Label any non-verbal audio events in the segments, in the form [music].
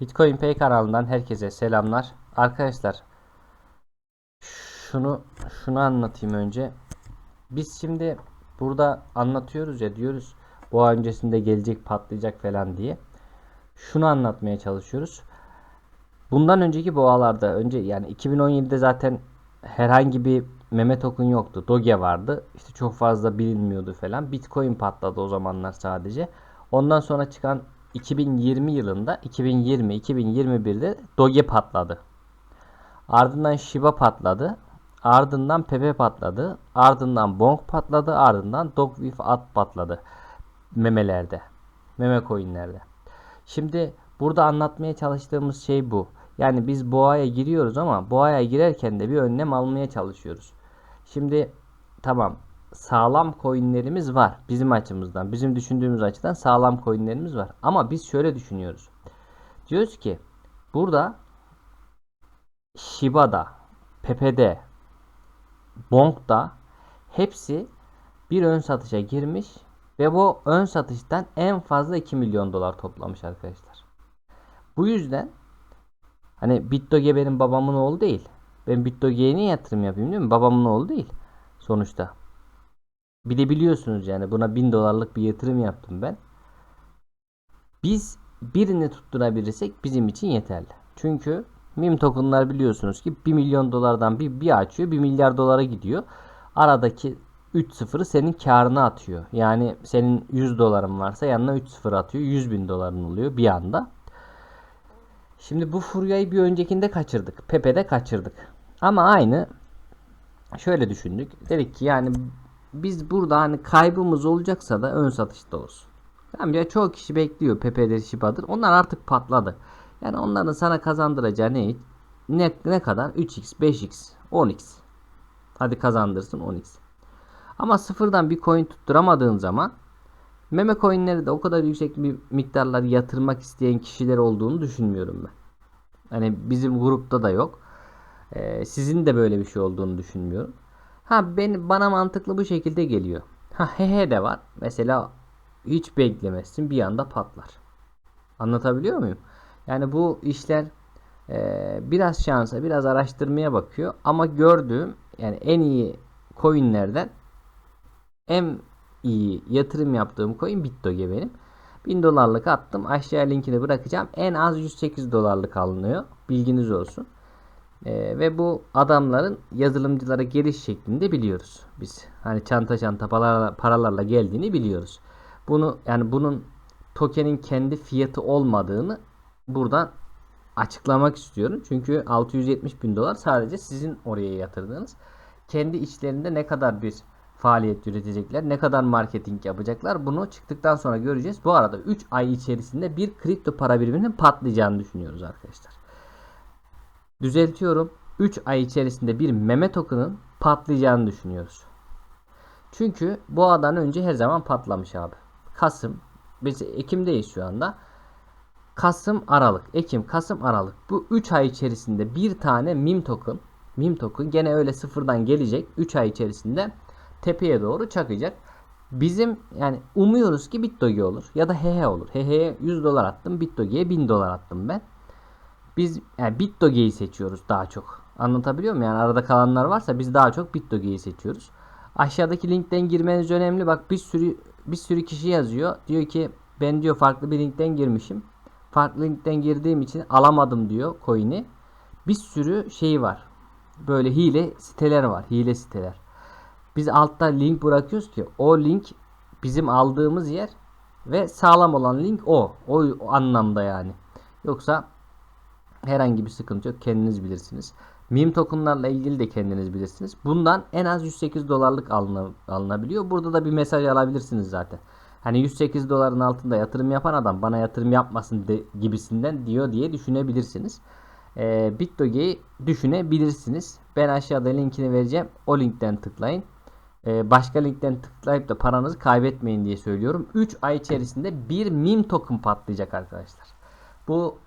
Bitcoin Pay kanalından herkese selamlar. Arkadaşlar şunu şunu anlatayım önce. Biz şimdi burada anlatıyoruz ya diyoruz ay öncesinde gelecek patlayacak falan diye. Şunu anlatmaya çalışıyoruz. Bundan önceki boğalarda önce yani 2017'de zaten herhangi bir meme token yoktu. Doge vardı. İşte çok fazla bilinmiyordu falan. Bitcoin patladı o zamanlar sadece. Ondan sonra çıkan 2020 yılında 2020 2021'de Doge patladı. Ardından Shiba patladı. Ardından Pepe patladı. Ardından Bonk patladı. Ardından Dog with At patladı. Memelerde. Meme coinlerde. Şimdi burada anlatmaya çalıştığımız şey bu. Yani biz boğaya giriyoruz ama boğaya girerken de bir önlem almaya çalışıyoruz. Şimdi tamam sağlam coinlerimiz var bizim açımızdan. Bizim düşündüğümüz açıdan sağlam coinlerimiz var. Ama biz şöyle düşünüyoruz. Diyoruz ki burada Shiba'da, Pepe'de, Bonk'ta hepsi bir ön satışa girmiş ve bu ön satıştan en fazla 2 milyon dolar toplamış arkadaşlar. Bu yüzden hani BitDoge benim babamın oğlu değil. Ben BitDoge'ye niye yatırım yapayım değil mi? Babamın oğlu değil sonuçta. Bir de biliyorsunuz yani buna 1000 dolarlık bir yatırım yaptım ben. Biz birini tutturabilirsek bizim için yeterli. Çünkü meme tokenlar biliyorsunuz ki 1 milyon dolardan bir, bir açıyor 1 milyar dolara gidiyor. Aradaki 3 sıfırı senin karına atıyor. Yani senin 100 doların varsa yanına 3 sıfır atıyor. 100 bin doların oluyor bir anda. Şimdi bu furyayı bir öncekinde kaçırdık. Pepe'de kaçırdık. Ama aynı şöyle düşündük. Dedik ki yani biz burada hani kaybımız olacaksa da ön satışta olsun. Tamam ya çoğu kişi bekliyor Pepe'dir, Shiba'dır. Onlar artık patladı. Yani onların sana kazandıracağı ne? Ne, ne kadar? 3x, 5x, 10x. Hadi kazandırsın 10x. Ama sıfırdan bir coin tutturamadığın zaman meme coinleri de o kadar yüksek bir miktarlar yatırmak isteyen kişiler olduğunu düşünmüyorum ben. Hani bizim grupta da yok. Ee, sizin de böyle bir şey olduğunu düşünmüyorum. Ha ben bana mantıklı bu şekilde geliyor. Ha hehe de var. Mesela hiç beklemezsin bir anda patlar. Anlatabiliyor muyum? Yani bu işler e, biraz şansa, biraz araştırmaya bakıyor. Ama gördüğüm yani en iyi coinlerden en iyi yatırım yaptığım coin BitDoge benim. 1000 dolarlık attım. Aşağıya linkini bırakacağım. En az 108 dolarlık alınıyor. Bilginiz olsun. Ee, ve bu adamların yazılımcılara geliş şeklinde biliyoruz biz. Hani çanta çanta paralarla, paralarla geldiğini biliyoruz. Bunu yani bunun tokenin kendi fiyatı olmadığını buradan açıklamak istiyorum. Çünkü 670 bin dolar sadece sizin oraya yatırdığınız. Kendi içlerinde ne kadar bir faaliyet üretecekler, ne kadar marketing yapacaklar bunu çıktıktan sonra göreceğiz. Bu arada 3 ay içerisinde bir kripto para biriminin patlayacağını düşünüyoruz arkadaşlar. Düzeltiyorum. 3 ay içerisinde bir meme token'ın patlayacağını düşünüyoruz. Çünkü bu adan önce her zaman patlamış abi. Kasım, biz Ekim'deyiz şu anda. Kasım, Aralık, Ekim, Kasım, Aralık. Bu 3 ay içerisinde bir tane meme token, meme token gene öyle sıfırdan gelecek. 3 ay içerisinde tepeye doğru çakacak. Bizim yani umuyoruz ki BitDoge olur ya da HH olur. HH'ye 100 dolar attım, BitDoge'ye 1000 dolar attım ben. Biz yani BitDoge'yi seçiyoruz daha çok. Anlatabiliyor muyum? Yani arada kalanlar varsa biz daha çok BitDoge'yi seçiyoruz. Aşağıdaki linkten girmeniz önemli. Bak bir sürü bir sürü kişi yazıyor. Diyor ki ben diyor farklı bir linkten girmişim. Farklı linkten girdiğim için alamadım diyor coin'i. Bir sürü şey var. Böyle hile siteler var. Hile siteler. Biz altta link bırakıyoruz ki o link bizim aldığımız yer ve sağlam olan link o. O, anlamda yani. Yoksa herhangi bir sıkıntı yok. Kendiniz bilirsiniz. Meme tokenlarla ilgili de kendiniz bilirsiniz. Bundan en az 108 dolarlık alına, alınabiliyor. Burada da bir mesaj alabilirsiniz zaten. Hani 108 doların altında yatırım yapan adam bana yatırım yapmasın de, gibisinden diyor diye düşünebilirsiniz. Ee, BitDoge'yi düşünebilirsiniz. Ben aşağıda linkini vereceğim. O linkten tıklayın. Ee, başka linkten tıklayıp da paranızı kaybetmeyin diye söylüyorum. 3 ay içerisinde bir meme token patlayacak arkadaşlar. Bu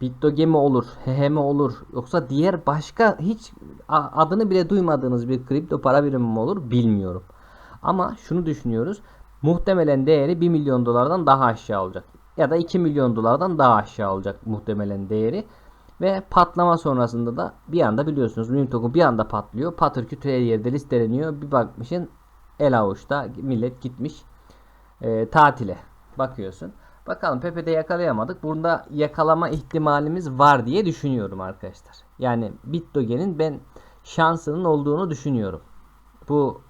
BitDoge mi olur, HH mi olur yoksa diğer başka hiç adını bile duymadığınız bir kripto para birimi mi olur bilmiyorum. Ama şunu düşünüyoruz. Muhtemelen değeri 1 milyon dolardan daha aşağı olacak. ya da 2 milyon dolardan daha aşağı olacak muhtemelen değeri. Ve patlama sonrasında da bir anda biliyorsunuz meme token bir anda patlıyor. Patır kütür yerde listeleniyor. Bir bakmışın el avuçta millet gitmiş e, tatile. Bakıyorsun. Bakalım Pepe'de yakalayamadık. Burada yakalama ihtimalimiz var diye düşünüyorum arkadaşlar. Yani Bitdogen'in ben şansının olduğunu düşünüyorum. Bu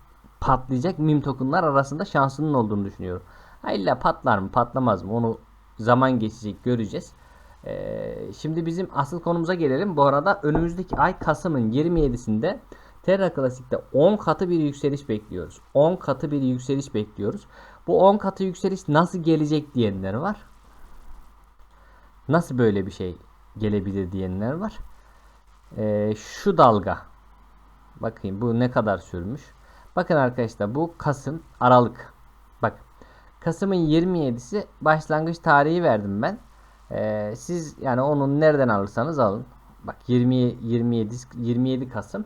patlayacak meme tokenlar arasında şansının olduğunu düşünüyorum. Ha patlar mı patlamaz mı onu zaman geçecek göreceğiz. Ee, şimdi bizim asıl konumuza gelelim. Bu arada önümüzdeki ay Kasım'ın 27'sinde Terra Classic'te 10 katı bir yükseliş bekliyoruz. 10 katı bir yükseliş bekliyoruz. Bu 10 katı yükseliş nasıl gelecek diyenler var. Nasıl böyle bir şey gelebilir diyenler var. Ee, şu dalga. Bakayım bu ne kadar sürmüş. Bakın arkadaşlar bu Kasım Aralık. Bak Kasım'ın 27'si başlangıç tarihi verdim ben. Ee, siz yani onun nereden alırsanız alın. Bak 20 27 27 Kasım.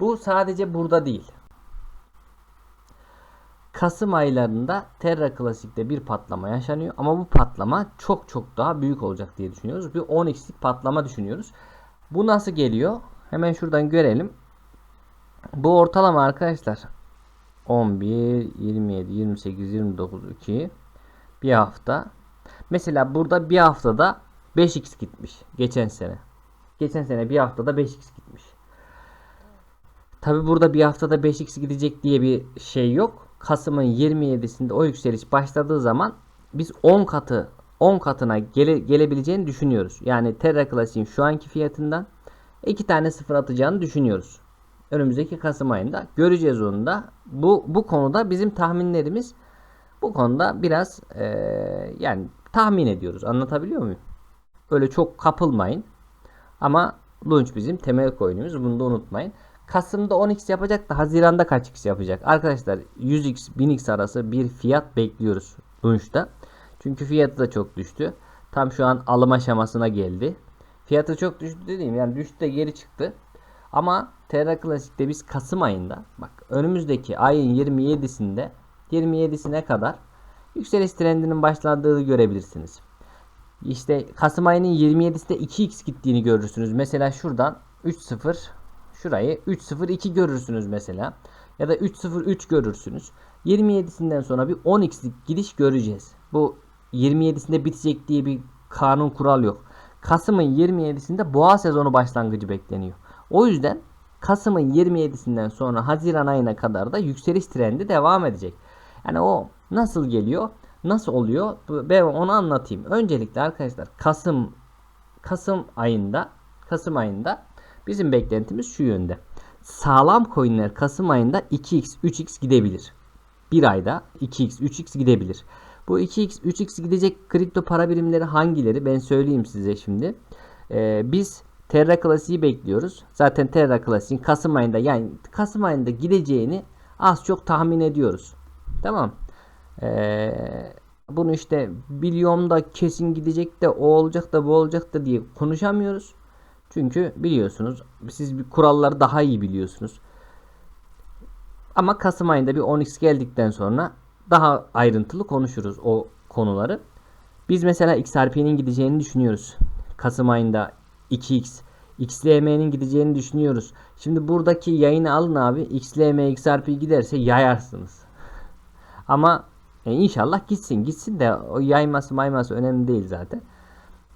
Bu sadece burada değil. Kasım aylarında Terra Classic'te bir patlama yaşanıyor ama bu patlama çok çok daha büyük olacak diye düşünüyoruz. Bir 10x'lik patlama düşünüyoruz. Bu nasıl geliyor? Hemen şuradan görelim. Bu ortalama arkadaşlar 11, 27, 28, 29, 2 bir hafta. Mesela burada bir haftada 5x gitmiş geçen sene. Geçen sene bir haftada 5x gitmiş. Tabi burada bir haftada 5x gidecek diye bir şey yok. Kasım'ın 27'sinde o yükseliş başladığı zaman biz 10 katı 10 katına gele, gelebileceğini düşünüyoruz. Yani Terra Classic'in şu anki fiyatından iki tane sıfır atacağını düşünüyoruz. Önümüzdeki Kasım ayında göreceğiz onu da. Bu bu konuda bizim tahminlerimiz bu konuda biraz e, yani tahmin ediyoruz. Anlatabiliyor muyum? Öyle çok kapılmayın. Ama Launch bizim temel coin'imiz. Bunu da unutmayın. Kasım'da 10x yapacak da Haziran'da kaç x yapacak? Arkadaşlar 100x 1000x arası bir fiyat bekliyoruz Launch'ta. Çünkü fiyatı da çok düştü. Tam şu an alım aşamasına geldi. Fiyatı çok düştü dediğim yani düştü de geri çıktı. Ama Terra Classic'te biz Kasım ayında bak önümüzdeki ayın 27'sinde 27'sine kadar yükseliş trendinin başladığını görebilirsiniz. İşte Kasım ayının 27'sinde 2x gittiğini görürsünüz. Mesela şuradan 3.0 şurayı 3.02 görürsünüz mesela. Ya da 3.03 görürsünüz. 27'sinden sonra bir 10x'lik gidiş göreceğiz. Bu 27'sinde bitecek diye bir kanun kural yok. Kasım'ın 27'sinde boğa sezonu başlangıcı bekleniyor. O yüzden Kasım'ın 27'sinden sonra Haziran ayına kadar da yükseliş trendi devam edecek. Yani o nasıl geliyor? Nasıl oluyor? Ben onu anlatayım. Öncelikle arkadaşlar Kasım Kasım ayında Kasım ayında bizim beklentimiz şu yönde. Sağlam coinler Kasım ayında 2x 3x gidebilir. Bir ayda 2x 3x gidebilir. Bu 2x 3x gidecek kripto para birimleri hangileri? Ben söyleyeyim size şimdi. Ee, biz Terra Classic'i bekliyoruz. Zaten Terra Classic'in Kasım ayında yani Kasım ayında gideceğini az çok tahmin ediyoruz. Tamam. Ee, bunu işte milyonda kesin gidecek de o olacak da bu olacak da diye konuşamıyoruz. Çünkü biliyorsunuz siz bir kuralları daha iyi biliyorsunuz. Ama Kasım ayında bir 10x geldikten sonra daha ayrıntılı konuşuruz o konuları. Biz mesela XRP'nin gideceğini düşünüyoruz. Kasım ayında 2x XLM'nin gideceğini düşünüyoruz. Şimdi buradaki yayını alın abi. XLM XRP giderse yayarsınız. [laughs] Ama e, inşallah gitsin. Gitsin de o yayması mayması önemli değil zaten.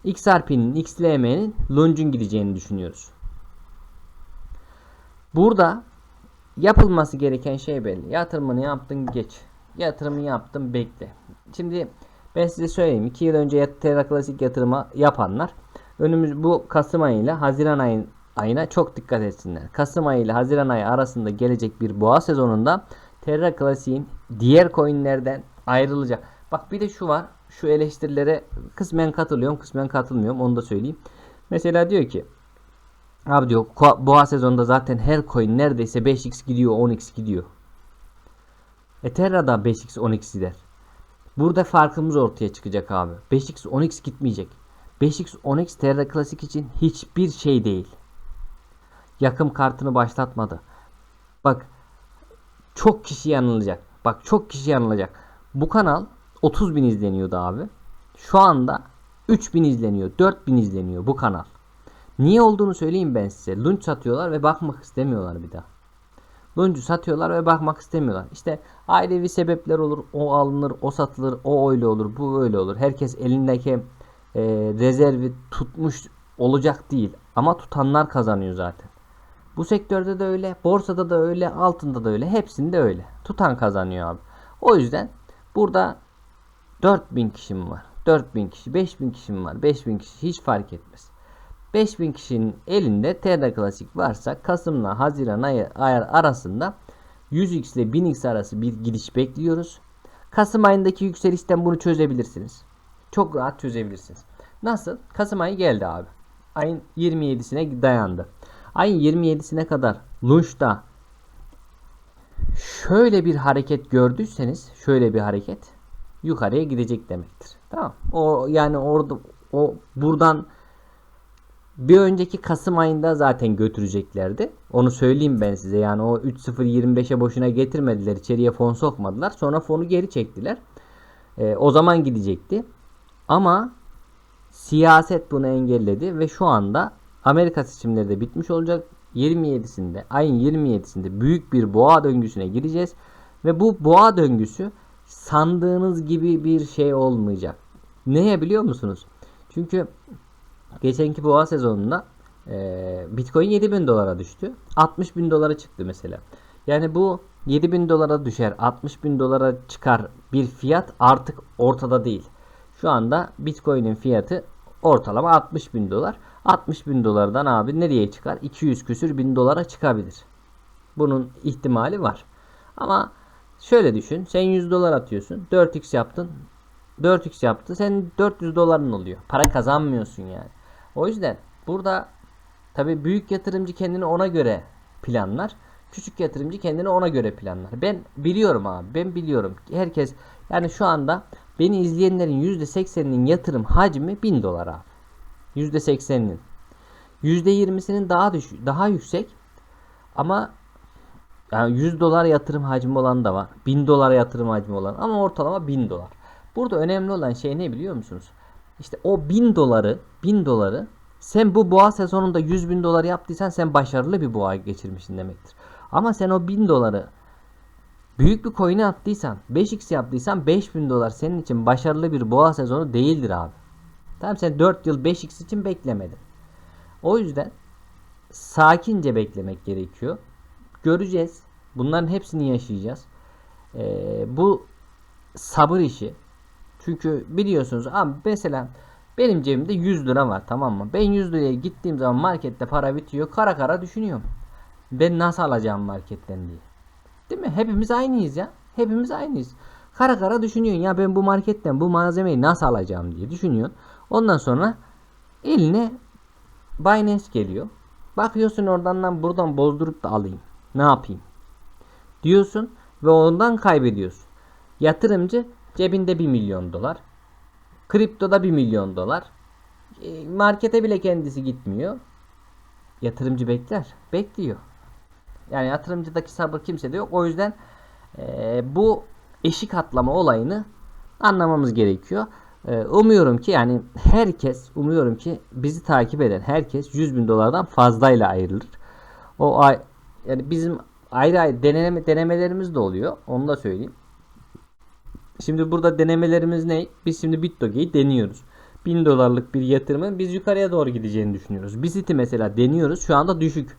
XRP'nin, XLM'nin Launch'un gideceğini düşünüyoruz. Burada yapılması gereken şey belli. Yatırımını yaptın geç. Yatırımı yaptın bekle. Şimdi ben size söyleyeyim. 2 yıl önce Terra Classic yatırımı yapanlar önümüz bu Kasım ayı ile Haziran ayın ayına çok dikkat etsinler. Kasım ayı ile Haziran ayı arasında gelecek bir boğa sezonunda Terra Classic'in diğer coinlerden ayrılacak. Bak bir de şu var. Şu eleştirilere kısmen katılıyorum, kısmen katılmıyorum. Onu da söyleyeyim. Mesela diyor ki Abi diyor boğa sezonunda zaten her coin neredeyse 5x gidiyor 10x gidiyor. Eterra'da 5x 10x gider. Burada farkımız ortaya çıkacak abi. 5x 10x gitmeyecek. 5x 10x Terra Classic için hiçbir şey değil. Yakım kartını başlatmadı. Bak çok kişi yanılacak. Bak çok kişi yanılacak. Bu kanal 30 bin izleniyordu abi. Şu anda 3000 izleniyor, 4000 izleniyor bu kanal. Niye olduğunu söyleyeyim ben size. Lunch satıyorlar ve bakmak istemiyorlar bir daha. Lunch'u satıyorlar ve bakmak istemiyorlar. İşte ailevi sebepler olur. O alınır, o satılır, o öyle olur, bu öyle olur. Herkes elindeki e, rezervi tutmuş olacak değil. Ama tutanlar kazanıyor zaten. Bu sektörde de öyle, borsada da öyle, altında da öyle, hepsinde öyle. Tutan kazanıyor abi. O yüzden burada 4000 kişim var. 4000 kişi, 5000 kişim var. 5000 kişi hiç fark etmez. 5000 kişinin elinde TR Klasik varsa Kasım'la Haziran ayı arasında 100x ile 1000x arası bir gidiş bekliyoruz. Kasım ayındaki yükselişten bunu çözebilirsiniz. Çok rahat çözebilirsiniz. Nasıl? Kasım ayı geldi abi. Ayın 27'sine dayandı. Ayın 27'sine kadar Lunch'ta şöyle bir hareket gördüyseniz şöyle bir hareket yukarıya gidecek demektir. Tamam. O yani orada o buradan bir önceki Kasım ayında zaten götüreceklerdi. Onu söyleyeyim ben size. Yani o 3.025'e boşuna getirmediler. İçeriye fon sokmadılar. Sonra fonu geri çektiler. Ee, o zaman gidecekti. Ama siyaset bunu engelledi ve şu anda Amerika seçimleri de bitmiş olacak. 27'sinde, ayın 27'sinde büyük bir boğa döngüsüne gireceğiz. Ve bu boğa döngüsü sandığınız gibi bir şey olmayacak. Neye biliyor musunuz? Çünkü geçenki boğa sezonunda e, Bitcoin 7000 dolara düştü. 60 bin dolara çıktı mesela. Yani bu 7000 dolara düşer, 60 bin dolara çıkar bir fiyat artık ortada değil. Şu anda Bitcoin'in fiyatı ortalama 60 bin dolar. 60 bin dolardan abi nereye çıkar? 200 küsür bin dolara çıkabilir. Bunun ihtimali var. Ama şöyle düşün. Sen 100 dolar atıyorsun. 4x yaptın. 4x yaptı. Sen 400 doların oluyor. Para kazanmıyorsun yani. O yüzden burada tabi büyük yatırımcı kendini ona göre planlar. Küçük yatırımcı kendini ona göre planlar. Ben biliyorum abi. Ben biliyorum. Herkes yani şu anda beni izleyenlerin %80'inin yatırım hacmi 1000 dolar abi. %80'inin. %20'sinin daha düş daha yüksek ama yani 100 dolar yatırım hacmi olan da var. 1000 dolar yatırım hacmi olan ama ortalama 1000 dolar. Burada önemli olan şey ne biliyor musunuz? İşte o 1000 doları 1000 doları sen bu boğa sezonunda 100 bin dolar yaptıysan sen başarılı bir boğa geçirmişsin demektir. Ama sen o 1000 doları büyük bir coin'e attıysan 5x yaptıysan 5000 dolar senin için başarılı bir boğa sezonu değildir abi. Tamam sen 4 yıl 5x için beklemedin. O yüzden sakince beklemek gerekiyor. Göreceğiz. Bunların hepsini yaşayacağız. Ee, bu sabır işi. Çünkü biliyorsunuz abi mesela benim cebimde 100 lira var tamam mı? Ben 100 liraya gittiğim zaman markette para bitiyor. Kara kara düşünüyorum. Ben nasıl alacağım marketten diye. Değil mi? Hepimiz aynıyız ya. Hepimiz aynıyız. Kara kara düşünüyorsun ya ben bu marketten bu malzemeyi nasıl alacağım diye düşünüyorsun. Ondan sonra eline Binance geliyor. Bakıyorsun oradan buradan bozdurup da alayım. Ne yapayım? Diyorsun ve ondan kaybediyorsun. Yatırımcı cebinde 1 milyon dolar. Kriptoda 1 milyon dolar. E, Markete bile kendisi gitmiyor. Yatırımcı bekler. Bekliyor. Yani yatırımcıdaki sabır kimsede yok. O yüzden e, bu eşik atlama olayını anlamamız gerekiyor. E, umuyorum ki yani herkes umuyorum ki bizi takip eden herkes 100 bin dolardan fazlayla ayrılır. O ay yani bizim ayrı ayrı deneme, denemelerimiz de oluyor. Onu da söyleyeyim. Şimdi burada denemelerimiz ne? Biz şimdi BitDoge'yi deniyoruz. 1000 dolarlık bir yatırımın biz yukarıya doğru gideceğini düşünüyoruz. Bizit'i mesela deniyoruz. Şu anda düşük.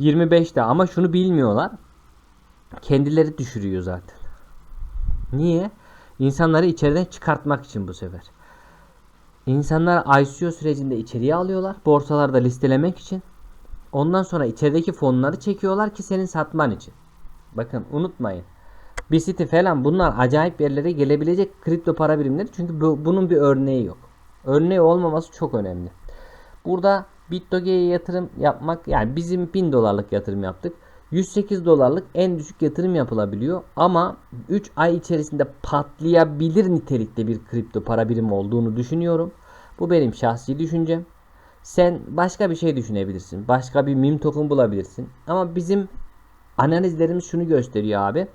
25'te ama şunu bilmiyorlar. Kendileri düşürüyor zaten. Niye? İnsanları içeriden çıkartmak için bu sefer. İnsanlar ICO sürecinde içeriye alıyorlar. Borsalarda listelemek için. Ondan sonra içerideki fonları çekiyorlar ki senin satman için. Bakın unutmayın. Bisiti falan bunlar acayip yerlere gelebilecek kripto para birimleri. Çünkü bu, bunun bir örneği yok. Örneği olmaması çok önemli. Burada BitDoge'ye yatırım yapmak yani bizim 1000 dolarlık yatırım yaptık. 108 dolarlık en düşük yatırım yapılabiliyor ama 3 ay içerisinde patlayabilir nitelikte bir kripto para birimi olduğunu düşünüyorum. Bu benim şahsi düşüncem. Sen başka bir şey düşünebilirsin. Başka bir meme token bulabilirsin. Ama bizim analizlerimiz şunu gösteriyor abi.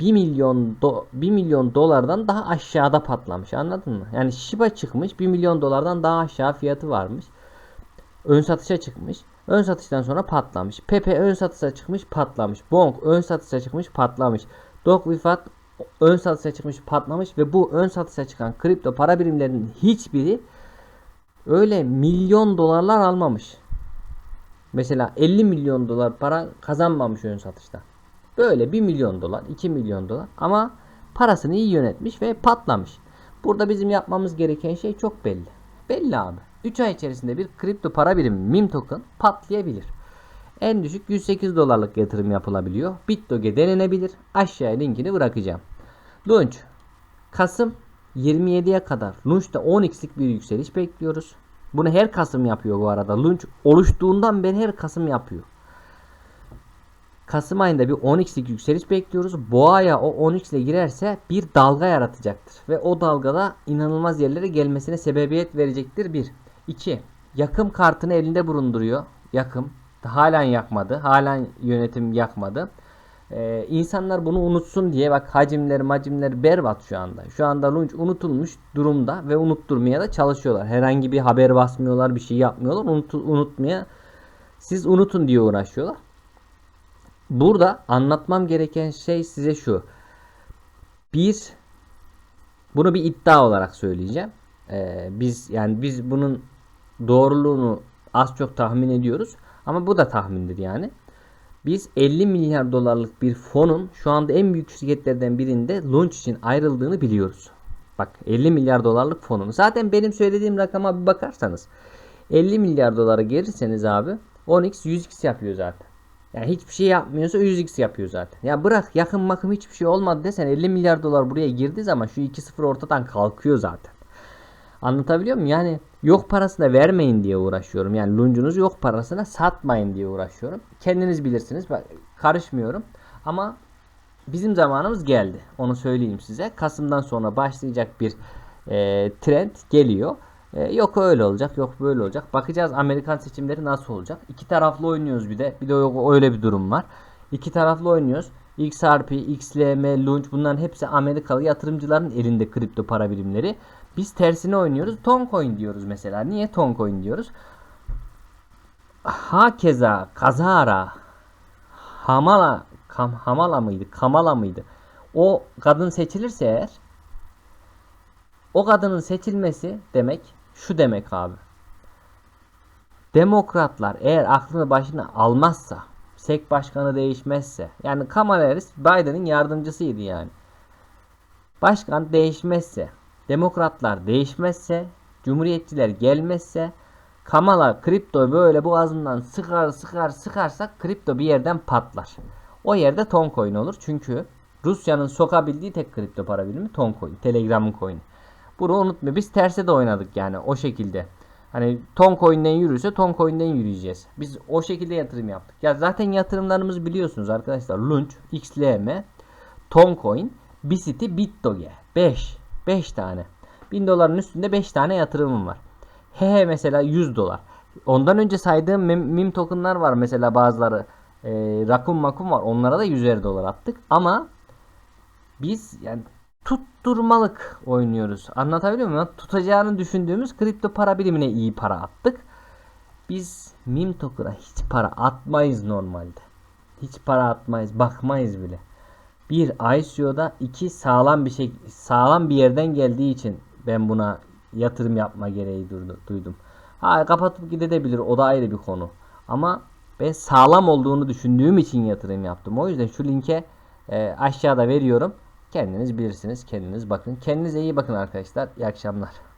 1 milyon do 1 milyon dolardan daha aşağıda patlamış. Anladın mı? Yani Shiba çıkmış 1 milyon dolardan daha aşağı fiyatı varmış. Ön satışa çıkmış. Ön satıştan sonra patlamış. Pepe ön satışa çıkmış patlamış. Bonk ön satışa çıkmış patlamış. Dokvifat ön satışa çıkmış patlamış ve bu ön satışa çıkan kripto para birimlerinin hiçbiri öyle milyon dolarlar almamış. Mesela 50 milyon dolar para kazanmamış ön satışta. Böyle 1 milyon dolar, 2 milyon dolar ama parasını iyi yönetmiş ve patlamış. Burada bizim yapmamız gereken şey çok belli. Belli abi. 3 ay içerisinde bir kripto para birimi meme token patlayabilir. En düşük 108 dolarlık yatırım yapılabiliyor. Bitdoge denenebilir. Aşağıya linkini bırakacağım. Launch. Kasım 27'ye kadar Launch'ta 10x'lik bir yükseliş bekliyoruz. Bunu her Kasım yapıyor bu arada. Launch oluştuğundan beri her Kasım yapıyor. Kasım ayında bir 10x'lik yükseliş bekliyoruz. Boğaya o 10x ile girerse bir dalga yaratacaktır. Ve o dalgada inanılmaz yerlere gelmesine sebebiyet verecektir. 1. 2. Yakım kartını elinde bulunduruyor. Yakım. Halen yakmadı. Halen yönetim yakmadı. Ee, insanlar bunu unutsun diye bak hacimleri macimleri berbat şu anda. Şu anda launch unutulmuş durumda ve unutturmaya da çalışıyorlar. Herhangi bir haber basmıyorlar, bir şey yapmıyorlar. Unut, unutmaya siz unutun diye uğraşıyorlar. Burada anlatmam gereken şey size şu. Bir, bunu bir iddia olarak söyleyeceğim. Ee, biz yani biz bunun doğruluğunu az çok tahmin ediyoruz. Ama bu da tahmindir yani. Biz 50 milyar dolarlık bir fonun şu anda en büyük şirketlerden birinde launch için ayrıldığını biliyoruz. Bak 50 milyar dolarlık fonun. Zaten benim söylediğim rakama bir bakarsanız 50 milyar dolara gelirseniz abi 10x 100x yapıyor zaten. Yani hiçbir şey yapmıyorsa 100x yapıyor zaten. Ya bırak yakın makım hiçbir şey olmadı desen 50 milyar dolar buraya girdiği zaman şu 2-0 ortadan kalkıyor zaten. Anlatabiliyor muyum? Yani yok parasına vermeyin diye uğraşıyorum. Yani luncunuz yok parasına satmayın diye uğraşıyorum. Kendiniz bilirsiniz. Karışmıyorum. Ama bizim zamanımız geldi. Onu söyleyeyim size. Kasım'dan sonra başlayacak bir e, trend geliyor. E, yok öyle olacak, yok böyle olacak. Bakacağız Amerikan seçimleri nasıl olacak. İki taraflı oynuyoruz bir de. Bir de öyle bir durum var. İki taraflı oynuyoruz. XRP, XLM, Launch bunların hepsi Amerikalı yatırımcıların elinde kripto para birimleri. Biz tersine oynuyoruz. Toncoin diyoruz mesela. Niye Toncoin diyoruz? Hakeza, Kazara, Hamala, Kam, Hamala mıydı? Kamala mıydı? O kadın seçilirse eğer o kadının seçilmesi demek şu demek abi. Demokratlar eğer aklını başına almazsa, SEC başkanı değişmezse, yani Kamala Harris Biden'ın yardımcısıydı yani. Başkan değişmezse, demokratlar değişmezse, cumhuriyetçiler gelmezse, Kamala kripto böyle boğazından sıkar sıkar sıkarsak kripto bir yerden patlar. O yerde Toncoin olur. Çünkü Rusya'nın sokabildiği tek kripto para birimi Toncoin. Telegram'ın coin'i. Bunu unutma. Biz terse de oynadık yani o şekilde. Hani Toncoin'den yürürse Toncoin'den yürüyeceğiz. Biz o şekilde yatırım yaptık. Ya zaten yatırımlarımızı biliyorsunuz arkadaşlar. Launch, XLM, Toncoin, Bicity, Bitdoge. 5. 5 tane. 1000 doların üstünde 5 tane yatırımım var. Hehe mesela 100 dolar. Ondan önce saydığım mem, meme tokenlar var mesela bazıları. E, Rakun Makun var. Onlara da 100'er dolar attık. Ama biz yani tutturmalık oynuyoruz. Anlatabiliyor muyum? Tutacağını düşündüğümüz kripto para birimine iyi para attık. Biz meme token'a hiç para atmayız normalde. Hiç para atmayız. Bakmayız bile. Bir ICO'da iki sağlam bir şey sağlam bir yerden geldiği için ben buna yatırım yapma gereği duydum. Ha kapatıp gidebilir o da ayrı bir konu. Ama ben sağlam olduğunu düşündüğüm için yatırım yaptım. O yüzden şu linke e, aşağıda veriyorum. Kendiniz bilirsiniz. Kendiniz bakın. Kendinize iyi bakın arkadaşlar. İyi akşamlar.